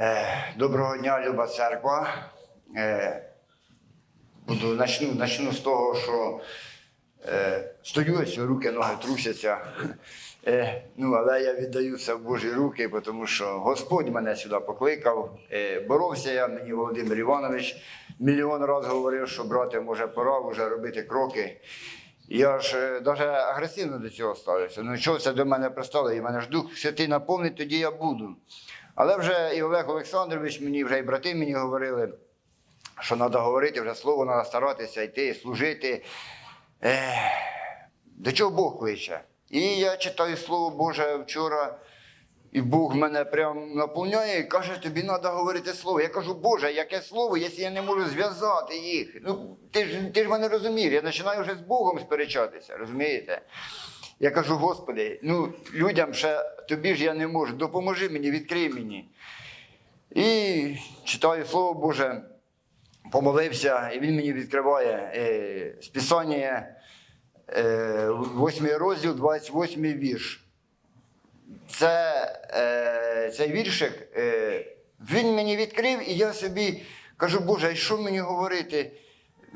Е, Доброго дня, люба церква. Е, Буду начну, начну з того, що е, стою, ось руки, ноги трусяться. Е, ну, але я віддаю це в Божі руки, тому що Господь мене сюди покликав. Боровся я, мені Володимир Іванович мільйон разів говорив, що брате, може, пора вже робити кроки. Я ж навіть агресивно до цього ставився. Ну чого це до мене пристало? І мене ж Дух Святий наповнить, тоді я буду. Але вже і Олег Олександрович мені, вже і брати мені говорили, що треба говорити, вже слово треба старатися йти, служити. До чого Бог кличе? І я читаю Слово Боже вчора, і Бог мене прям наповняє і каже, тобі треба говорити слово. Я кажу, Боже, яке слово, якщо я не можу зв'язати їх? Ну, ти ж, ти ж мене розумієш, я починаю вже з Богом сперечатися, розумієте? Я кажу, Господи, ну людям ще тобі ж я не можу, допоможи мені, відкрий мені. І читаю Слово Боже, помолився, і він мені відкриває е, списання, е, 8 розділ, 28 вірш. Це, е, цей віршик, е, він мені відкрив, і я собі кажу, Боже, а що мені говорити?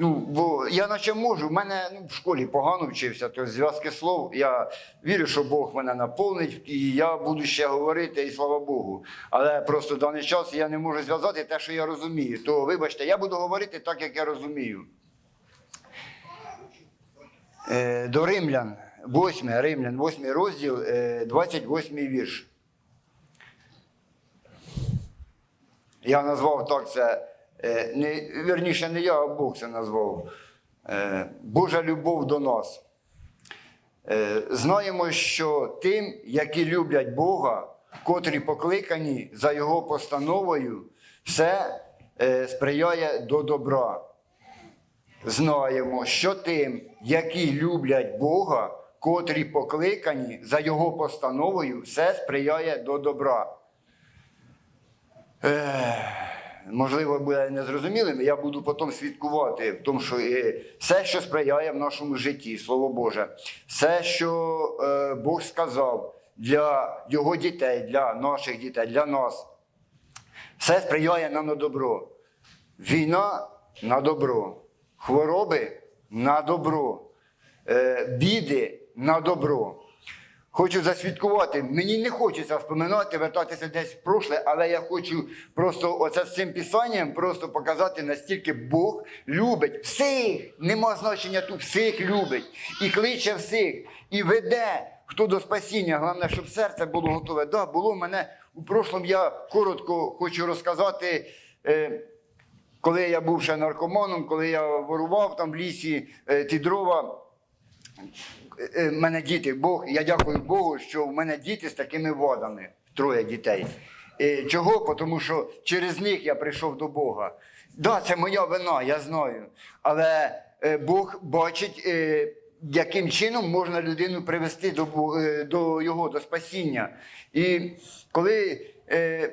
Ну, бо я наче можу, в мене ну, в школі погано вчився, то зв'язки слов. Я вірю, що Бог мене наповнить, і я буду ще говорити, і слава Богу. Але просто в даний час я не можу зв'язати те, що я розумію. То вибачте, я буду говорити так, як я розумію. Е, До римлян, 8, римлян, 8 розділ, е, 28 вірш. Я назвав так це, е, не, вірніше, не я, а Бог це назвав. Е, Божа любов до нас. Е, Знаємо, що тим, які люблять Бога, котрі покликані за Його постановою, все е, сприяє до добра. Знаємо, що тим, які люблять Бога, котрі покликані за Його постановою, все сприяє до добра. Е, можливо, буде незрозумілим, я буду потім свідкувати в тому, що е, все, що сприяє в нашому житті, Слово Боже, все, що е, Бог сказав для Його дітей, для наших дітей, для нас, все сприяє нам на добро. Війна на добро, хвороби на добро, е, біди на добро. Хочу засвідкувати. Мені не хочеться вспоминати, вертатися десь в прошле, але я хочу просто оце з цим писанням просто показати, настільки Бог любить всіх, нема значення тут, всіх любить і кличе всіх, і веде хто до спасіння. Головне, щоб серце було готове. Да, було в мене у прошлому, я коротко хочу розказати. Е, коли я був ще наркоманом, коли я ворував там в лісі е, ті дрова, в мене діти, Бог, я дякую Богу, що в мене діти з такими водами, троє дітей. Е, Чого? Тому що через них я прийшов до Бога. Да, це моя вина, я знаю. Але е, Бог бачить, е, яким чином можна людину привести до, е, до його, до спасіння. І коли е,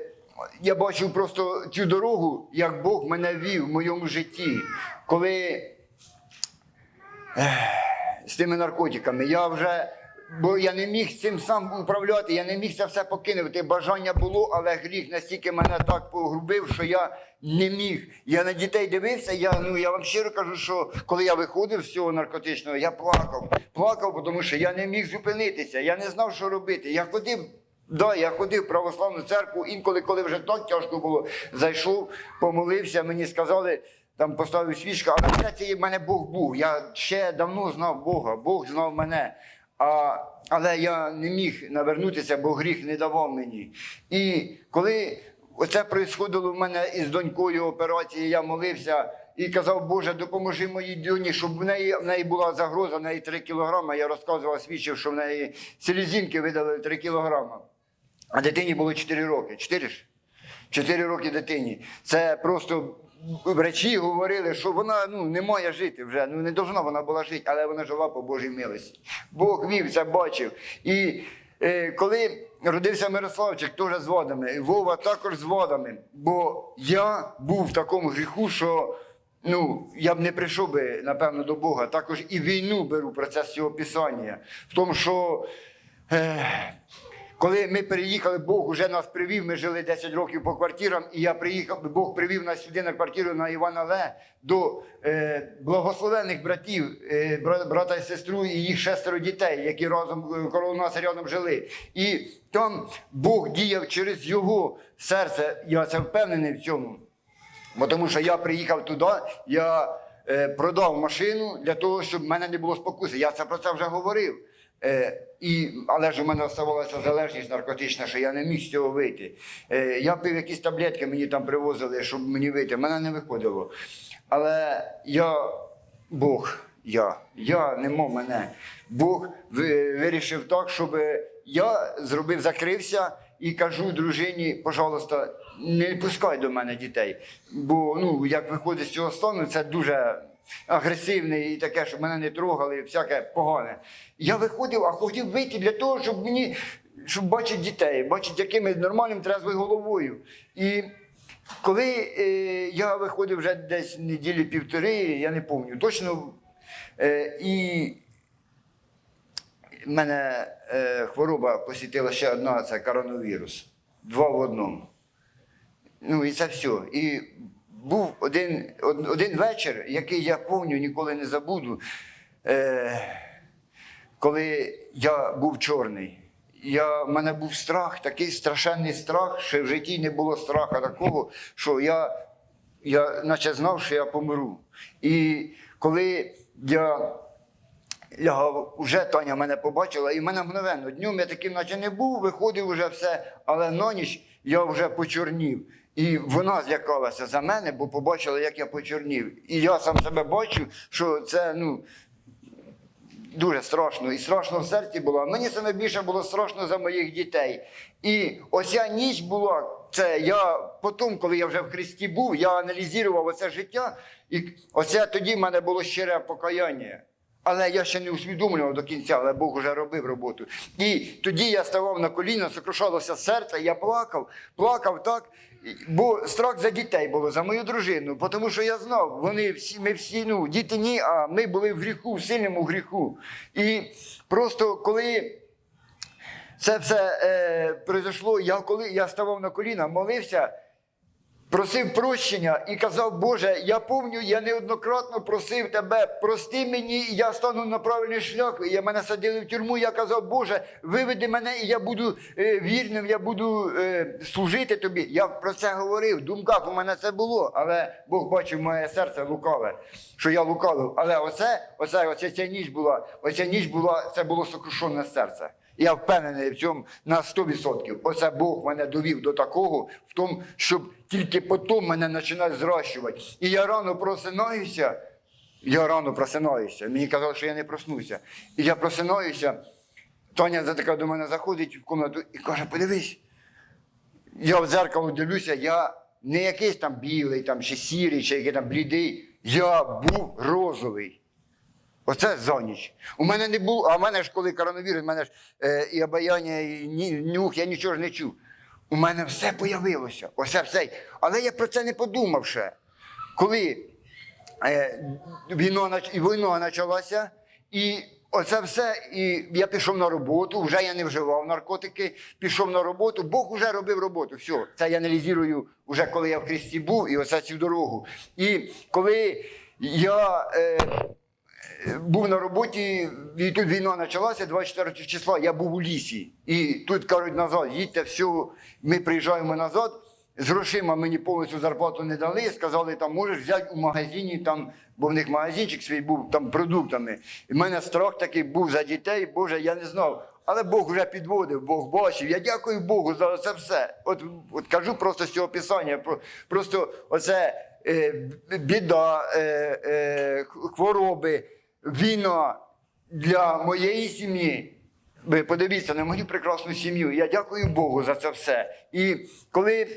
я бачив просто цю дорогу, як Бог мене вів в моєму житті, коли з тими наркотиками. Я вже, бо я не міг цим сам управляти, я не міг це все покинути. Бажання було, але гріх настільки мене так погрубив, що я не міг. Я на дітей дивився. Я, ну, я вам щиро кажу, що коли я виходив з цього наркотичного, я плакав. Плакав, тому що я не міг зупинитися, я не знав, що робити. Я ходив. Да, я ходив в православну церкву, інколи, коли вже так тяжко було, зайшов, помолився, мені сказали, там поставив свічку, але в серці в мене Бог був. Я ще давно знав Бога, Бог знав мене. А, але я не міг навернутися, бо гріх не давав мені. І коли оце происходило в мене із донькою операції, я молився і казав, Боже, допоможи моїй доньці, щоб в неї, в неї була загроза, в неї 3 кілограми. Я розказував, свідчив, що в неї селезінки видали 3 кілограма. А дитині було 4 роки. 4 ж? 4 роки дитині. Це просто врачі говорили, що вона ну, не має жити вже. Ну не должна вона була жити, але вона жила по Божій милості. Бог вів це бачив. І е, коли родився Мирославчик, теж з водами, Вова також з водами. Бо я був в такому гріху, що ну, я б не прийшов би, напевно, до Бога. Також і війну беру процес цього писання. В тому, що. Е, Коли ми переїхали, Бог вже нас привів, ми жили 10 років по квартирам, і я приїхав, Бог привів нас сюди на квартиру на Івана Ле до е, благословених братів, е, брата і сестру і їх шестеро дітей, які разом е, коло нас рядом жили. І там Бог діяв через його серце, я це впевнений в цьому. Бо тому що я приїхав туди, я е, продав машину для того, щоб в мене не було спокуси. Я це про це вже говорив. Е, і, але ж у мене оставалася залежність наркотична, що я не міг з цього вийти. Е, я пив якісь таблетки, мені там привозили, щоб мені вийти. Мене не виходило. Але я Бог, я, я не мов мене. Бог вирішив так, щоб я зробив, закрився і кажу дружині, пожалуйста, не пускай до мене дітей. Бо ну, як виходить з цього стану, це дуже агресивне і таке, щоб мене не трогали, і всяке погане. Я виходив, а хотів вийти для того, щоб мені щоб бачити дітей, бачити якими нормальним трезвою головою. І коли е, я виходив вже десь неділі півтори, я не пам'ятаю точно. Е, і мене е, хвороба посітила ще одна, це коронавірус. Два в одному. Ну і це все. І був один, один вечір, який я пам'ятаю, ніколи не забуду, е, коли я був чорний. Я, в мене був страх, такий страшенний страх, що в житті не було страха такого, що я, я наче знав, що я помру. І коли я лягав, вже Таня мене побачила, і мене мгновенно. Днем я таким наче не був, виходив вже все, але на ніч я вже почорнів. І вона злякалася за мене, бо побачила, як я почорнів. І я сам себе бачу, що це ну, дуже страшно. І страшно в серці було. Мені саме більше було страшно за моїх дітей. І оця ніч була. Це я потім, коли я вже в Христі був, я аналізував оце життя, і оце тоді в мене було щире покаяння. Але я ще не усвідомлював до кінця, але Бог вже робив роботу. І тоді я ставав на коліна, сокрушалося серце, я плакав, плакав так. Бо страх за дітей було, за мою дружину, тому що я знав, вони всі, ми всі, ну, діти ні, а ми були в гріху, в сильному гріху. І просто коли це все е, произошло, я коли я ставав на коліна, молився, просив прощення і казав, Боже, я пам'ятаю, я неоднократно просив тебе, прости мені, і я стану на правильний шлях. І мене садили в тюрму. Я казав, Боже, виведи мене, і я буду е, вірним, я буду е, служити тобі. Я про це говорив. В думках у мене це було, але Бог бачив моє серце лукаве, що я лукавив. Але оце, оце, оце ця ніч була, оця ніч була, це було сокрушене серце. Я впевнений в цьому на 100%. Оце Бог мене довів до такого, в тому, щоб тільки потім мене починає зрощувати. І я рано просинаюся. Я рано просинаюся. Мені казали, що я не проснуся. І я просинаюся. Тоня така до мене заходить в кімнату і каже: подивись, я в дзеркало дивлюся, я не якийсь там білий, там, чи сірий, чи який там блідий. Я був розовий. Оце за ніч. У мене не було, а в мене ж коли коронавірус, у мене ж е, і обаяння, і ні, нюх, я нічого ж не чув. У мене все появилося. Оце все. Але я про це не подумав ще. Коли е, і війна почалася, і оце все, і я пішов на роботу, вже я не вживав наркотики, пішов на роботу, Бог вже робив роботу. Все, це я аналізую вже коли я в Христі був, і оце цю дорогу. І коли я. Е, був на роботі, і тут війна почалася 24 числа. Я був у лісі. І тут кажуть назад, їдьте, все, ми приїжджаємо назад. З грошима мені повністю зарплату не дали. Сказали, там можеш взяти у магазині, там, бо в них магазинчик свій був там продуктами. І в мене страх такий був за дітей, Боже, я не знав. Але Бог вже підводив, Бог бачив. Я дякую Богу за це все. От, от кажу просто з цього писання. про- Просто оце е, біда, е, е, хвороби, війна для моєї сім'ї. Ви подивіться на мою прекрасну сім'ю. Я дякую Богу за це все. І коли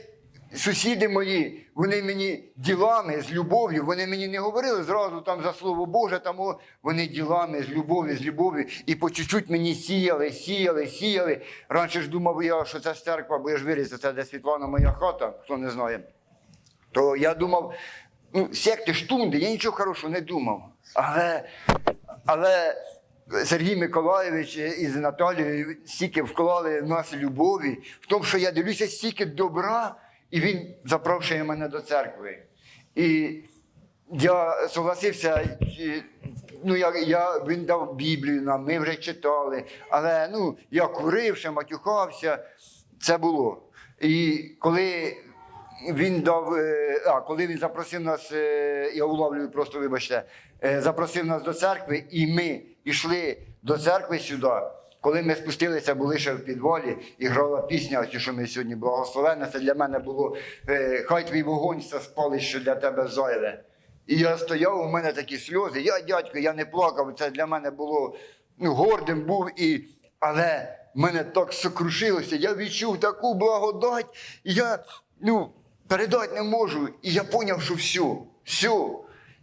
сусіди мої, вони мені ділами з любов'ю, вони мені не говорили зразу там за слово Боже, там о, вони ділами з любов'ю, з любов'ю, і по чуть-чуть мені сіяли, сіяли, сіяли. Раніше ж думав я, що це церква, бо я ж виріс, це де Світлана моя хата, хто не знає. То я думав, ну, секти штунди, я нічого хорошого не думав. Але, але Сергій Миколайович із Наталією стільки вклали в нас любові, в тому, що я дивлюся стільки добра, і він запрошує мене до церкви. І я согласився, ну, я, я, він дав Біблію нам, ми вже читали, але ну, я курив, ще матюхався, це було. І коли він дав, е, а коли він запросив нас, е, я уловлюю просто, вибачте, е, запросив нас до церкви, і ми йшли до церкви сюди. Коли ми спустилися, були ще в підвалі, і грала пісня, ось, що ми сьогодні благословенна, це для мене було Хай твій вогонь це спалить, що для тебе зайле. І я стояв, у мене такі сльози. Я, дядько, я не плакав. Це для мене було ну, гордим був. І... Але мене так сокрушилося. Я відчув таку благодать, я ну, передати не можу. І я зрозумів, що все, все.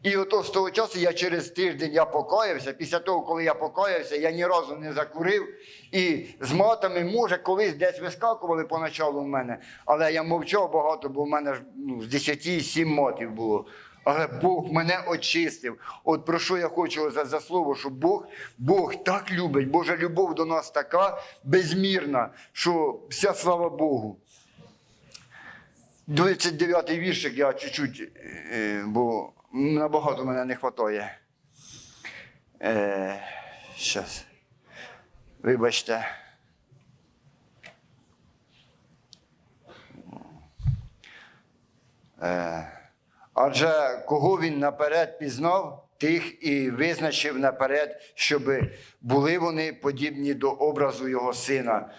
І ото з того часу я через тиждень я покаявся. Після того, коли я покаявся, я ні разу не закурив. І з матами, може, колись десь вискакували поначалу в мене, але я мовчав багато, бо в мене ж ну, з 10 7 матів було. Але Бог мене очистив. От про що я хочу за, за слово, що Бог, Бог так любить, Божа любов до нас така безмірна, що вся слава Богу. 29-й віршик я чуть-чуть, е, бо набагато мене не вистачає. Е, щас. Вибачте. Е, адже кого він наперед пізнав, тих і визначив наперед, щоб були вони подібні до образу його сина,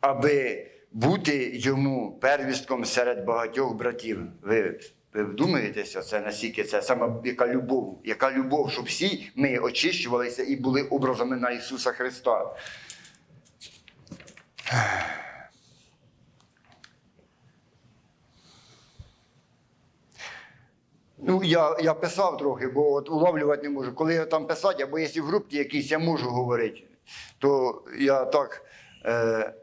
аби бути йому первістком серед багатьох братів. Ви, ви вдумаєтеся, це наскільки це саме яка любов, яка любов, щоб всі ми очищувалися і були образами на Ісуса Христа. Ну, я, я писав трохи, бо от уловлювати не можу. Коли я там писати, або якщо в групі якійсь я можу говорити, то я так. Е,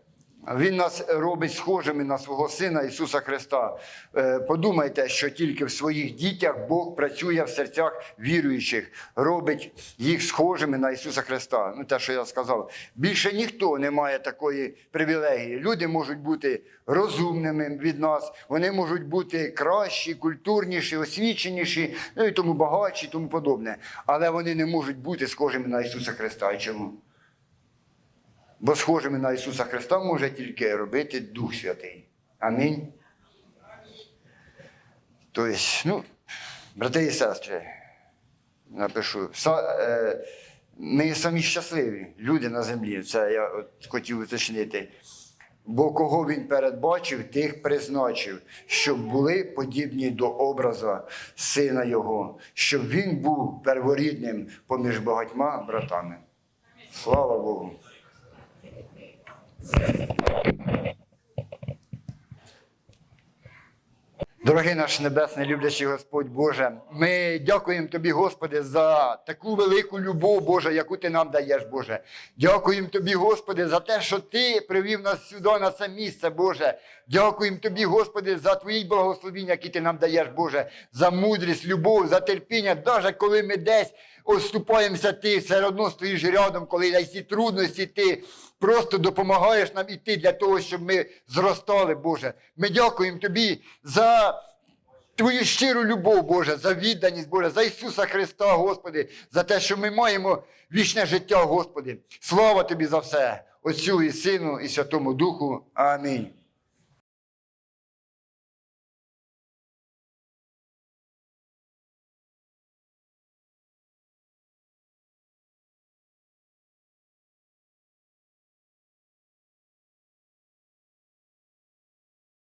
він нас робить схожими на свого Сина Ісуса Христа. Е, подумайте, що тільки в своїх дітях Бог працює в серцях віруючих, робить їх схожими на Ісуса Христа. Ну, те, що я сказав. Більше ніхто не має такої привілегії. Люди можуть бути розумними від нас, вони можуть бути кращі, культурніші, освіченіші, ну і тому багатші, тому подобне. Але вони не можуть бути схожими на Ісуса Христа. Чому? Бо схожими на Ісуса Христа може тільки робити Дух Святий. Амінь. Тобто, ну, брати і сестри, напишу, е, ми самі щасливі люди на землі, це я от хотів уточнити. Бо кого він передбачив, тих призначив, щоб були подібні до образа сина Його, щоб він був перворідним поміж багатьма братами. Слава Богу! Дорогий наш небесний, люблячий Господь Боже, ми дякуємо Тобі, Господи, за таку велику любов, Боже, яку Ти нам даєш, Боже. Дякуємо Тобі, Господи, за те, що Ти привів нас сюди, на це місце, Боже. Дякуємо Тобі, Господи, за Твої благословіння, які Ти нам даєш, Боже, за мудрість, любов, за терпіння, навіть коли ми десь оступаємося, Ти все одно стоїш рядом, коли є ці трудності, Ти просто допомагаєш нам іти для того, щоб ми зростали, Боже. Ми дякуємо Тобі за Твою щиру любов, Боже, за відданість, Боже, за Ісуса Христа, Господи, за те, що ми маємо вічне життя, Господи. Слава Тобі за все, Отцю і Сину, і Святому Духу. Амінь.